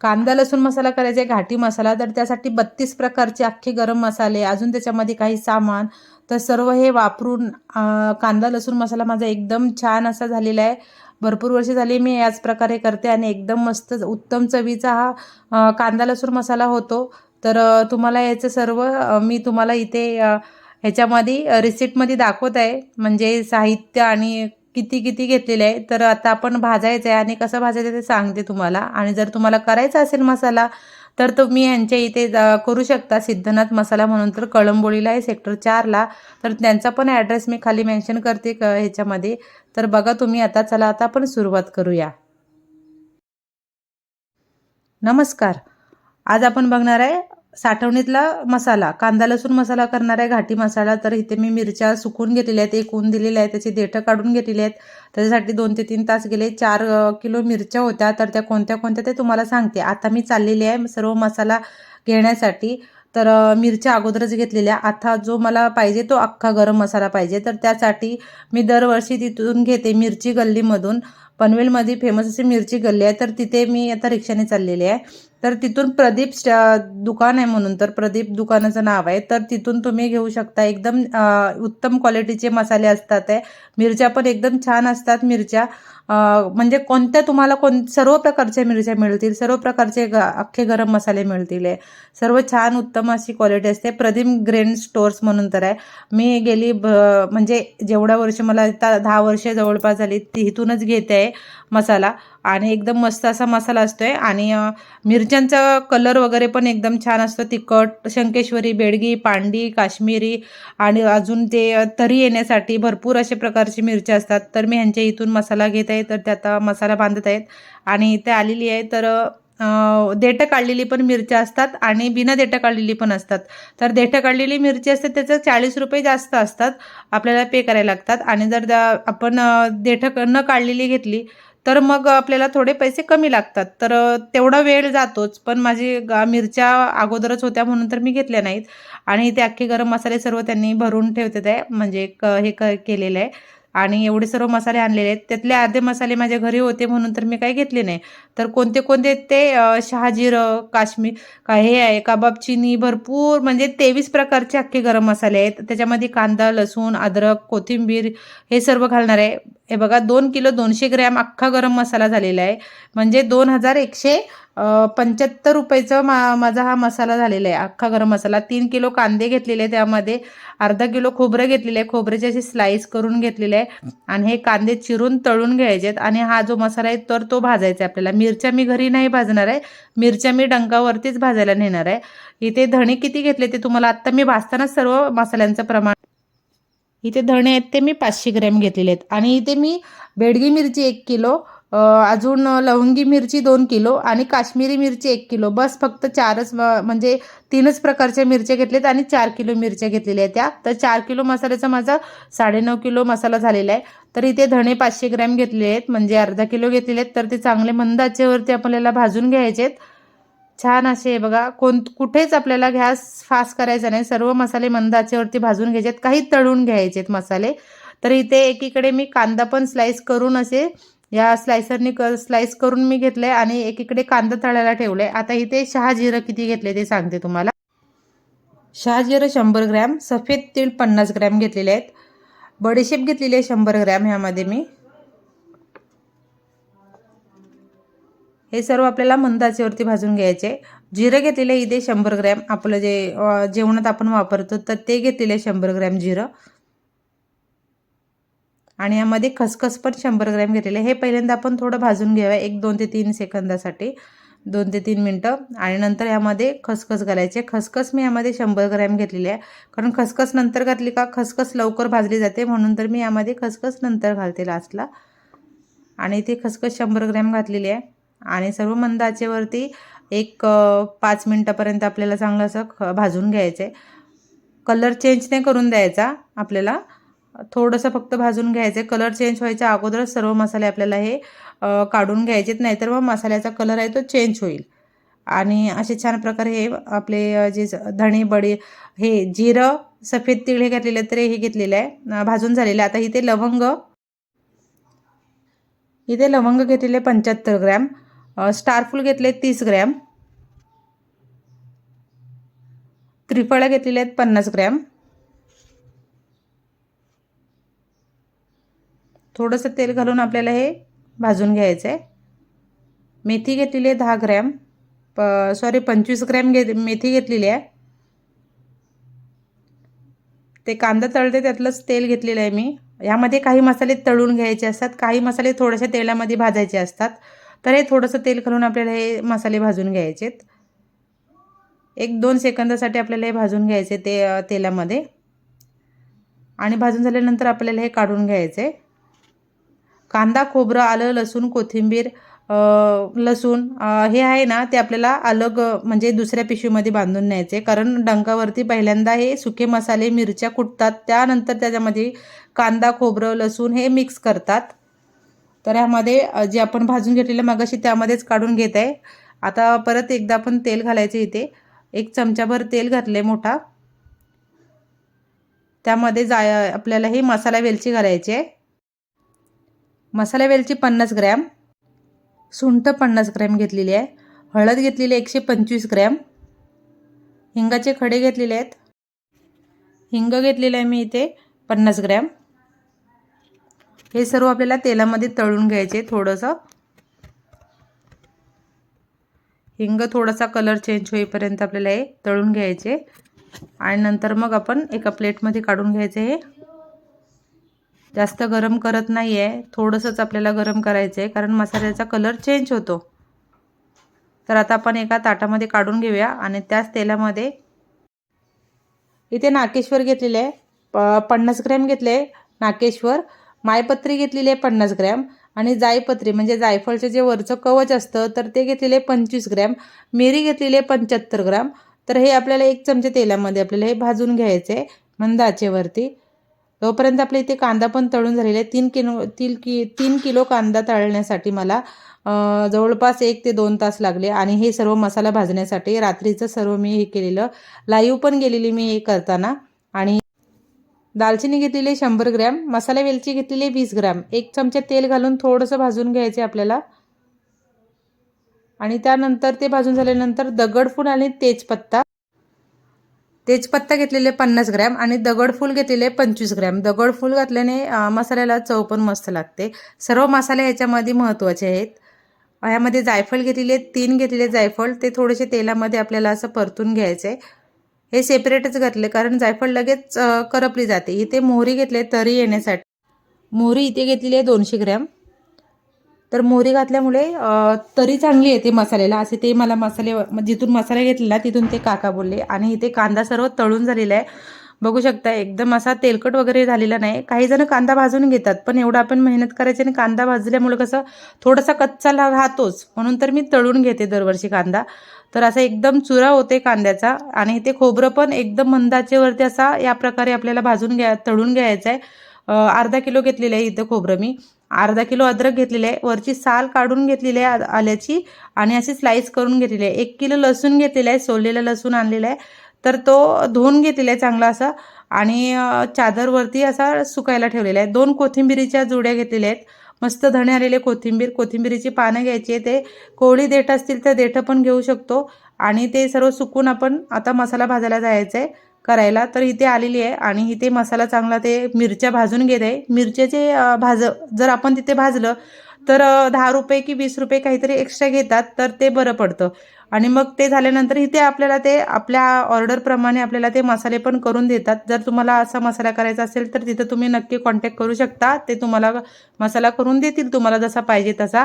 कांदा लसूण मसाला करायचा आहे घाटी मसाला. तर त्यासाठी बत्तीस प्रकारचे अख्खे गरम मसाले अजून त्याच्यामध्ये काही सामान. तर सर्व हे वापरून कांदा लसूण मसाला माझा एकदम छान असा झालेला आहे. भरपूर वर्ष झाली मी याच प्रकारे करते आणि एकदम मस्त उत्तम चवीचा हा कांदा लसूण मसाला होतो. तर तुम्हाला याचं सर्व मी तुम्हाला इथे ह्याच्यामध्ये रिसिप्टमध्ये दाखवत आहे. म्हणजे साहित्य आणि किती किती घेतलेले आहे तर आता आपण भाजायचं आहे आणि कसं भाजायचं ते सांगते तुम्हाला. आणि जर तुम्हाला करायचा असेल मसाला तर तुम्ही यांच्या इथे जा- करू शकता. सिद्धनाथ मसाला म्हणून तर कळंबोळीला आहे सेक्टर चारला. तर त्यांचा पण ॲड्रेस मी खाली मेन्शन करते क ह्याच्यामध्ये. तर बघा तुम्ही आता चला आता आपण सुरुवात करूया. नमस्कार. आज आपण बघणार आहे साठवणीतला मसाला कांदा लसूण मसाला करणार आहे घाटी मसाला तर इथे मी मिरच्या सुकून घेतलेल्या आहेत एक ऊन आहेत आहे त्याची देठं काढून घेतलेली आहेत. त्याच्यासाठी दोन ते तीन तास गेले. चार किलो मिरच्या होत्या तर त्या कोणत्या कोणत्या ते तुम्हाला सांगते. आता मी चाललेली आहे सर्व मसाला घेण्यासाठी. तर मिरच्या अगोदरच घेतलेल्या. आता जो मला पाहिजे तो अख्खा गरम मसाला पाहिजे. तर त्यासाठी मी दरवर्षी तिथून घेते मिरची गल्लीमधून. पनवेलमध्ये फेमस अशी मिरची गल्ली आहे. तर तिथे मी आता रिक्षाने चाललेली आहे. तर तिथून प्रदीप दुकान आहे म्हणून तर प्रदीप दुकानाचं नाव आहे. तर तिथून तुम्ही घेऊ शकता एकदम उत्तम क्वालिटीचे मसाले असतात आहे मिरच्या पण एकदम छान असतात मिरच्या. म्हणजे कोणत्या तुम्हाला कोण सर्व प्रकारच्या मिरच्या मिळतील सर्व प्रकारचे ग अख्खे गरम मसाले मिळतील आहे सर्व छान उत्तम अशी क्वालिटी असते. प्रदीप ग्रेन स्टोअर्स म्हणून तर आहे. मी गेली ब म्हणजे जेवढ्या वर्ष मला दहा वर्ष जवळपास झाली ती घेते आहे मसाला. आणि एकदम मस्त असा मसाला असतो आहे आणि मिरच्यांचा कलर वगैरे पण एकदम छान असतो. तिखट शंकेश्वरी बेडगी पांडी काश्मीरी आणि अजून ते तरी येण्यासाठी भरपूर असे प्रकारची मिरच्या असतात. तर मी ह्यांच्या इथून मसाला घेत आहे. तर ते आता मसाला बांधत आहेत. आणि इथे आलेली आहे. तर देठं काढलेली पण मिरच्या असतात आणि बिना देठं काढलेली पण असतात. तर देठं काढलेली मिरची असते त्याचं चाळीस रुपये जास्त असतात. आपल्याला पे करायला लागतात. आणि जर आपण देठं न काढलेली घेतली तर मग आपल्याला थोडे पैसे कमी लागतात. तर तेवढा वेळ जातोच. पण माझी गा मिरच्या अगोदरच होत्या म्हणून तर मी घेतल्या नाहीत. आणि ते अख्खे गरम मसाले सर्व त्यांनी भरून ठेवते आहे म्हणजे क हे क केलेलं. आहे आणि एवढे सर्व मसाले आणलेले आहेत. त्यातले अर्धे मसाले माझ्या घरी होते म्हणून तर मी काही घेतले नाही. तर कोणते कोणते ते अ, शहाजिरं काश्मीर का हे आहे कबाब चिनी भरपूर म्हणजे तेवीस प्रकारचे अख्खे गरम मसाले आहेत. त्याच्यामध्ये कांदा लसूण अद्रक कोथिंबीर हे सर्व घालणार आहे. हे बघा दोन किलो दोनशे ग्रॅम अख्खा गरम मसाला झालेला आहे. म्हणजे दोन हजार एकशे पंच्याहत्तर रुपयेचा मा माझा हा मसाला झालेला आहे अख्खा गरम मसाला. तीन किलो कांदे घेतलेले आहे त्यामध्ये. अर्धा किलो खोबरं घेतलेलं आहे. खोबऱ्याचे असे स्लाईस करून घेतलेले आहे. आणि हे कांदे चिरून तळून घ्यायचे आहेत. आणि हा जो मसाला आहे तर तो भाजायचा आहे आपल्याला. मिरच्या मी घरी नाही भाजणार आहे. मिरच्या मी डंकावरतीच भाजायला नेणार आहे. इथे धणे किती घेतले ते तुम्हाला आत्ता मी भाजतानाच सर्व मसाल्यांचं प्रमाण इथे धणे आहेत ते मी पाचशे ग्रॅम घेतलेले आहेत. आणि इथे मी बेडगी मिरची एक किलो अजून लवंगी मिरची दोन किलो आणि काश्मीरी मिरची एक किलो. बस फक्त चारच म्हणजे तीनच प्रकारच्या मिरच्या घेतल्यात आणि चार किलो मिरच्या घेतलेल्या आहेत त्या. तर चार किलो मसाल्याचा माझा साडेनऊ किलो मसाला झालेला आहे. तर इथे धणे पाचशे ग्रॅम घेतले आहेत म्हणजे अर्धा किलो घेतलेले आहेत. तर ते चांगले मंद आचेवरती आपल्याला भाजून घ्यायचे आहेत. छान असे बघा कोण कुठेच आपल्याला गॅस फास्ट करायचा नाही. सर्व मसाले मंद आचेवरती भाजून घ्यायचे आहेत. काही तळून घ्यायचे आहेत मसाले. तर इथे एकीकडे मी कांदा पण स्लाइस करून असे या स्लायसरनी क स्लाईस करून मी घेतले आणि एकीकडे कांदा तळायला ठेवले आता इथे शहाजिरं किती घेतले ते सांगते तुम्हाला. शहाजिरं शंभर ग्रॅम सफेद तीळ पन्नास ग्रॅम घेतलेले आहेत. बडीशेप घेतलेली आहे शंभर ग्रॅम ह्यामध्ये मी. हे सर्व आपल्याला मंद आचेवरती भाजून घ्यायचे. जिरं घेतलेलं आहे इथे शंभर ग्रॅम. आपलं जे जेवणात आपण वापरतो तर ते घेतलेलं आहे शंभर ग्रॅम जिरं. आणि यामध्ये खसखस पण शंभर ग्रॅम घेतलेलं. आहे हे पहिल्यांदा आपण थोडं भाजून घ्यावं एक दोन ते तीन सेकंदासाठी. दोन ते तीन मिनटं. आणि नंतर यामध्ये खसखस घालायचे. खसखस मी यामध्ये शंभर ग्रॅम घेतलेली आहे. कारण खसखस नंतर घातली का खसखस लवकर भाजली जाते. म्हणून तर मी यामध्ये खसखस नंतर घालते लास्टला आणि ती खसखस शंभर ग्रॅम घातलेली आहे. आणि सर्व मंद आचेवरती एक पाच मिनटापर्यंत आपल्याला चांगलं असं ख भाजून घ्यायचं आहे कलर चेंज नाही करून द्यायचा आपल्याला. थोडंसं फक्त भाजून घ्यायचं आहे कलर चेंज व्हायच्या अगोदरच सर्व मसाले आपल्याला हे काढून घ्यायचेत. नाहीतर मग मसाल्याचा कलर आहे तो चेंज होईल. आणि असे छान प्रकारे हे आपले जे धणे बडी हे जिरं सफेद तीळ हे घातलेलं तर हे घेतलेलं आहे. भाजून झालेलं आहे. आता इथे लवंग इथे लवंग घेतलेले पंच्याहत्तर ग्रॅम. स्टारफूल घेतले तीस ग्रॅम. त्रिफळं घेतलेले आहेत पन्नास ग्रॅम. थोडंसं तेल घालून आपल्याला हे भाजून घ्यायचं आहे मेथी घेतलेली आहे दहा ग्रॅम. प सॉरी पंचवीस ग्रॅम घे मेथी घेतलेली आहे. ते कांदा तळते त्यातलंच तेल घेतलेलं आहे मी. यामध्ये काही मसाले तळून घ्यायचे असतात. काही मसाले थोड्याशा तेलामध्ये भाजायचे असतात. तर हे थोडंसं तेल घालून आपल्याला हे मसाले भाजून घ्यायचेत. एक दोन सेकंदासाठी आपल्याला हे भाजून घ्यायचे ते तेलामध्ये. आणि भाजून झाल्यानंतर आपल्याला हे काढून घ्यायचे कांदा खोबरं आलं लसूण कोथिंबीर लसूण हे आहे ना ते आपल्याला अलग म्हणजे दुसऱ्या पिशवीमध्ये बांधून न्यायचे. कारण डंकावरती पहिल्यांदा हे सुके मसाले मिरच्या कुटतात. त्यानंतर त्याच्यामध्ये कांदा खोबरं लसूण हे मिक्स करतात. तर ह्यामध्ये जे आपण भाजून घेतलेलं मगाशी त्यामध्येच काढून घेत आहे. आता परत एकदा आपण तेल घालायचं इथे. एक चमचाभर तेल घातले मोठा. त्यामध्ये जाय आपल्याला हे मसाला वेलची घालायची आहे. मसाला वेलची पन्नास ग्रॅम सुंठ पन्नास ग्रॅम घेतलेली आहे. हळद घेतलेली आहे एकशे पंचवीस ग्रॅम. हिंगाचे खडे घेतलेले आहेत. हिंग घेतलेलं आहे मी इथे पन्नास ग्रॅम. हे सर्व आपल्याला तेलामध्ये तळून घ्यायचे थोडंसं. हिंग थोडासा कलर चेंज होईपर्यंत आपल्याला हे तळून घ्यायचे आणि नंतर मग आपण एका प्लेटमध्ये काढून घ्यायचे हे जास्त गरम करत नाही आहे थोडंसंच आपल्याला गरम करायचं आहे कारण मसाल्याचा कलर चेंज होतो. तर आता आपण एका ताटामध्ये काढून घेऊया आणि त्याच तेलामध्ये इथे नाकेश्वर घेतलेले आहे. प पन्नास ग्रॅम घेतले नाकेश्वर. मायपत्री घेतलेली आहे पन्नास ग्रॅम. आणि जायपत्री म्हणजे जायफळचं जे वरचं कवच असतं तर ते घेतलेले पंचवीस ग्रॅम. मिरी घेतलेली आहे पंच्याहत्तर ग्रॅम. तर हे आपल्याला एक चमचे तेलामध्ये आपल्याला हे भाजून घ्यायचं आहे मंद आचेवरती तोपर्यंत आपल्या इथे कांदा पण तळून झालेला आहे तीन किलो तीन कि तीन किलो कांदा तळण्यासाठी मला जवळपास एक ते दोन तास लागले. आणि हे सर्व मसाला भाजण्यासाठी रात्रीचं सर्व मी हे केलेलं लाईव्ह पण गेलेली मी हे करताना. आणि दालचिनी घेतलेली आहे शंभर ग्रॅम मसाला वेलची घेतलेली आहे वीस ग्रॅम. एक चमचा तेल घालून थोडंसं भाजून घ्यायचे आपल्याला. आणि त्यानंतर ते भाजून झाल्यानंतर दगडफूल आणि तेजपत्ता. तेजपत्ता घेतलेले पन्नास ग्रॅम आणि दगडफूल घेतलेले पंचवीस ग्रॅम. दगडफूल घातल्याने मसाल्याला चव पण मस्त लागते. सर्व मसाले ह्याच्यामध्ये महत्त्वाचे आहेत. ह्यामध्ये जायफळ घेतलेले तीन घेतलेले जायफळ. ते थोडेसे तेलामध्ये आपल्याला असं परतून घ्यायचं आहे हे सेपरेटच घातले कारण जायफळ लगेच करपली जाते. इथे मोहरी घेतले तरी येण्यासाठी. मोहरी इथे घेतलेली आहे दोनशे ग्रॅम. तर मोहरी घातल्यामुळे तरी चांगली येते मसाल्याला. असे ते मला मसाले जिथून मसाला घेतलेला तिथून ते काका बोलले. आणि इथे कांदा सर्व तळून झालेला आहे. बघू शकता एकदम असा तेलकट वगैरे झालेला नाही. काही जण कांदा भाजून घेतात पण एवढं आपण मेहनत करायची आणि कांदा भाजल्यामुळे कसं थोडासा कच्चा राहतोच. म्हणून तर मी तळून घेते दरवर्षी कांदा. तर असा एकदम चुरा होते कांद्याचा. आणि ते खोबरं पण एकदम मंदाचेवरती असा या प्रकारे आपल्याला भाजून घ्या तळून घ्यायचं आहे अर्धा किलो घेतलेलं आहे इथं खोबरं मी. अर्धा किलो अद्रक घेतलेले आहे. वरची साल काढून घेतलेली आहे आ- आल्याची आणि अशी स्लाईस करून घेतलेली आहे. एक किलो लसूण घेतलेला आहे. सोललेला लसूण आणलेला आहे. तर तो धुवून घेतलेला आहे चांगला असा. आणि चादरवरती असा सुकायला ठेवलेला आहे. दोन कोथिंबिरीच्या जुड्या घेतलेल्या आहेत. मस्त धणे आलेले कोथिंबीर. कोथिंबीरीची पानं घ्यायची आहे. ते कोवळी देठ असतील तर देठं पण घेऊ शकतो. आणि ते सर्व सुकून आपण आता मसाला भाजायला जायचं आहे करायला तर इथे आलेली आहे आणि इथे मसाला चांगला ते मिरच्या भाजून घेत आहे. मिरच्याचे भाज जर आपण तिथे भाजलं तर दहा रुपये की वीस रुपये काहीतरी एक्स्ट्रा घेतात तर ते बरं पडतं. आणि मग ते झाल्यानंतर इथे आपल्याला ते आपल्या ऑर्डरप्रमाणे आपल्याला ते मसाले पण करून देतात. जर तुम्हाला असा मसाला करायचा असेल तर तिथं तुम्ही नक्की कॉन्टॅक्ट करू शकता. ते तुम्हाला मसाला करून देतील तुम्हाला जसा पाहिजे तसा.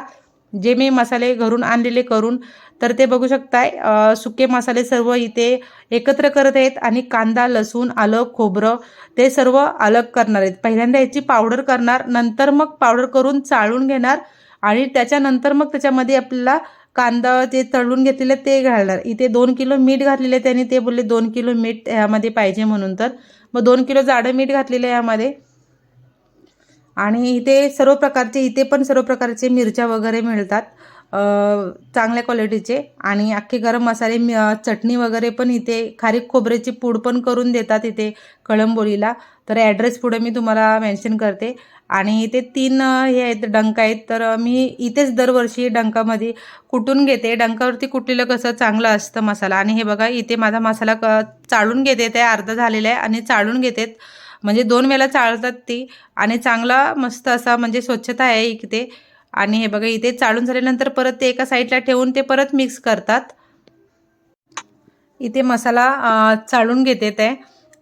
जे मी मसाले घरून आणलेले करून तर ते बघू शकताय. सुके मसाले सर्व इथे एकत्र करत आहेत आणि कांदा लसूण आलं खोबरं ते सर्व अलग करणार आहेत. पहिल्यांदा याची पावडर करणार नंतर मग पावडर करून चाळून घेणार आणि त्याच्यानंतर मग त्याच्यामध्ये आपल्याला कांदा जे तळून घेतलेलं ते घालणार. इथे दोन किलो मीठ घातलेले त्यांनी ते बोलले दोन किलो मीठ ह्यामध्ये पाहिजे म्हणून तर. मग दोन किलो जाडं मीठ घातलेलं आहे यामध्ये. आणि इथे सर्व प्रकारचे इथे पण सर्व प्रकारचे मिरच्या वगैरे मिळतात चांगल्या क्वालिटीचे. आणि अख्खे गरम मसाले मि- चटणी वगैरे पण इथे खारीक खोबऱ्याची पूड पण करून देतात इथे कळंबोलीला. तर ॲड्रेस पुढे मी तुम्हाला मेन्शन करते. आणि इथे तीन हे आहेत डंका आहेत. तर मी इथेच दरवर्षी डंकामध्ये कुटून घेते. डंकावरती कुटलेलं कसं चांगलं असतं मसाला. आणि हे बघा इथे माझा मसाला क चाळून घेते. ते अर्धा झालेला आहे आणि चाळून घेते म्हणजे दोन वेळा चाळतात ती. आणि चांगला मस्त असा म्हणजे स्वच्छता आहे इथे. आणि हे बघा इथे चाळून झाल्यानंतर परत ते एका साईडला ठेवून ते परत मिक्स करतात. इथे मसाला चाळून घेते ते.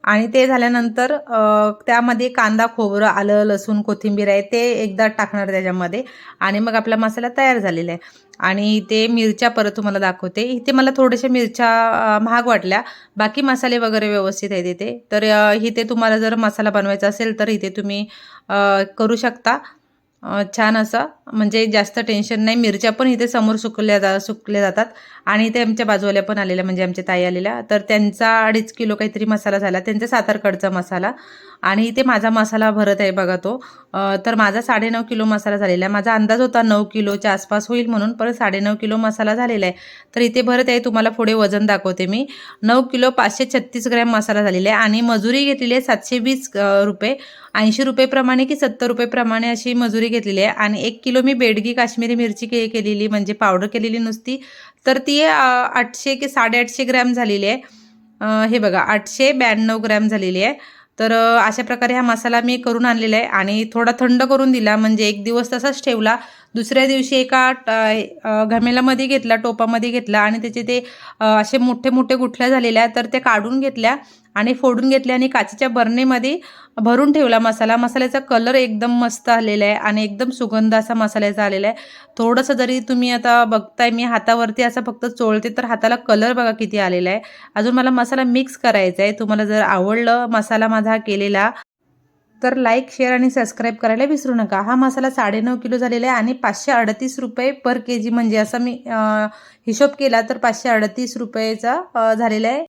आणि ते झाल्यानंतर त्यामध्ये कांदा खोबरं आलं लसूण कोथिंबीर आहे ते एकदा टाकणार त्याच्यामध्ये. आणि मग आपला मसाला तयार झालेला आहे. आणि इथे मिरच्या परत तुम्हाला दाखवते. इथे मला थोड्याशा मिरच्या महाग वाटल्या. बाकी मसाले वगैरे व्यवस्थित आहेत इथे. तर इथे तुम्हाला जर मसाला बनवायचा असेल तर इथे तुम्ही करू शकता. छान असं. म्हणजे जास्त टेन्शन नाही. मिरच्या पण इथे समोर सुकल्या जा सुकल्या जातात. आणि इथे आमच्या बाजूवाल्या पण आलेल्या म्हणजे आमच्या ताई आलेल्या. तर त्यांचा अडीच किलो काहीतरी मसाला झाला. त्यांचा सातारकडचा मसाला. आणि इथे माझा मसाला भरत आहे बघा तो. तर माझा साडेनऊ किलो मसाला झालेला आहे. माझा अंदाज होता नऊ किलोच्या आसपास होईल म्हणून परत साडेनऊ किलो मसाला झालेला आहे. तर इथे भरत आहे तुम्हाला पुढे वजन दाखवते मी. नऊ किलो पाचशे छत्तीस ग्रॅम मसाला झालेला आहे आणि मजुरी घेतलेली आहे सातशे वीस रुपये. ऐंशी रुपयेप्रमाणे की सत्तर रुपयेप्रमाणे अशी मजुरी घेतलेली आहे. आणि एक किलो मी बेडगी काश्मीरी मिरची के केलेली म्हणजे पावडर केलेली नुसती. तर ती आठशे की साडेआठशे ग्रॅम झालेली आहे. हे बघा आठशे ब्याण्णव ग्रॅम झालेली आहे. तर अशा प्रकारे हा मसाला मी करून आणलेला आहे आणि थोडा थंड करून दिला. म्हणजे एक दिवस तसाच ठेवला. दुसऱ्या दिवशी एका ट- घमेलामध्ये घेतला टोपामध्ये घेतला आणि त्याचे ते असे मोठे मोठे गुठल्या झालेल्या तर त्या काढून घेतल्या. आणि फोडून घेतले आणि काचेच्या बरणीमध्ये भरून ठेवला मसाला. मसाल्याचा कलर एकदम मस्त आलेला आहे आणि एकदम सुगंध असा मसाल्याचा आलेला आहे. थोडंसं जरी तुम्ही आता बघताय मी हातावरती असं फक्त चोळते तर हाताला कलर बघा किती आलेला आहे. अजून मला मसाला मिक्स करायचा आहे. तुम्हाला जर आवडलं मसाला माझा केलेला तर लाईक शेअर आणि सबस्क्राईब करायला विसरू नका. हा मसाला साडेनऊ किलो झालेला आहे आणि पाचशे अडतीस रुपये पर के जी म्हणजे असा मी हिशोब केला तर पाचशे अडतीस रुपयेचा झालेला आहे.